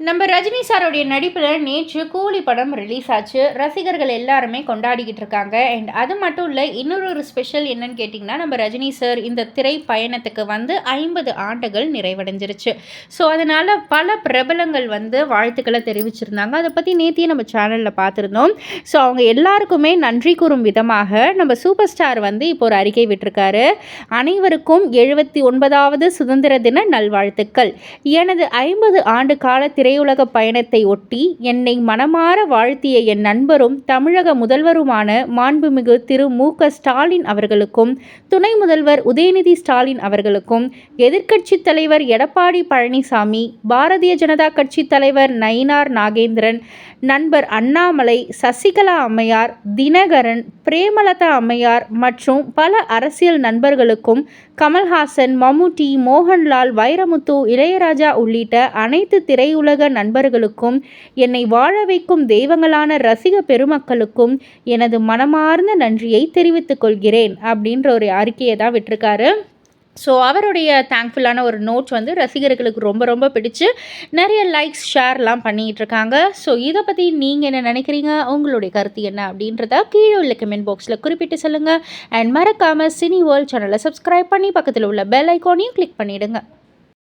நம்ம ரஜினி சாரோடைய நடிப்பில் நேற்று கூலி படம் ரிலீஸ் ஆச்சு. ரசிகர்கள் எல்லாருமே கொண்டாடிக்கிட்டு இருக்காங்க. அண்ட் அது மட்டும் இல்லை இன்னொரு ஒரு ஸ்பெஷல் என்னன்னு கேட்டிங்கன்னா நம்ம ரஜினி சார் இந்த திரை பயணத்துக்கு வந்து ஐம்பது ஆண்டுகள் நிறைவடைஞ்சிருச்சு. ஸோ அதனால் பல பிரபலங்கள் வந்து வாழ்த்துக்களை தெரிவிச்சிருந்தாங்க. அதை பற்றி நேத்தியே நம்ம சேனலில் பார்த்துருந்தோம். ஸோ அவங்க எல்லாருக்குமே நன்றி கூறும் விதமாக நம்ம சூப்பர் ஸ்டார் வந்து இப்போ ஒரு அறிக்கை விட்டிருக்காரு. அனைவருக்கும் எழுபத்தி ஒன்பதாவது சுதந்திர தின நல்வாழ்த்துக்கள். எனது ஐம்பது ஆண்டு கால திரையுலக பயணத்தை ஒட்டி என்னை மனமாற வாழ்த்திய என் நண்பரும் தமிழக முதல்வருமான மாண்புமிகு திரு மு க ஸ்டாலின் அவர்களுக்கும் துணை முதல்வர் உதயநிதி ஸ்டாலின் அவர்களுக்கும் எதிர்க்கட்சித் தலைவர் எடப்பாடி பழனிசாமி பாரதிய ஜனதா கட்சி தலைவர் நயினார் நாகேந்திரன் நண்பர் அண்ணாமலை சசிகலா அம்மையார் தினகரன் பிரேமலதா அம்மையார் மற்றும் பல அரசியல் நண்பர்களுக்கும் கமல்ஹாசன் மம்முட்டி மோகன்லால் வைரமுத்து இளையராஜா உள்ளிட்ட அனைத்து திரையுலக நண்பர்களுக்கும் என்னை வாழ வைக்கும் தெய்வங்களான ரசிக பெருமக்களுக்கும் எனது மனமார்ந்த நன்றியை தெரிவித்துக் கொள்கிறேன் அப்படின்ற ஒரு அறிக்கையை தான் விட்டிருக்காரு. ஸோ அவருடைய தேங்க்ஃபுல்லான ஒரு நோட்ஸ் வந்து ரசிகர்களுக்கு ரொம்ப ரொம்ப பிடிச்சு நிறைய லைக்ஸ் ஷேர்லாம் பண்ணிகிட்டு இருக்காங்க. ஸோ இதை பற்றி நீங்கள் என்ன நினைக்கிறீங்க? உங்களுடைய கருத்து என்ன அப்படின்றத கீழே உள்ள கமெண்ட் பாக்ஸில் குறிப்பிட்டு சொல்லுங்கள் அண்ட் மறக்காமல் சினி வேர்ல்ட் சேனலை சப்ஸ்கிரைப் பண்ணி பக்கத்தில் உள்ள பெல் ஐக்கானையும் கிளிக் பண்ணிவிடுங்க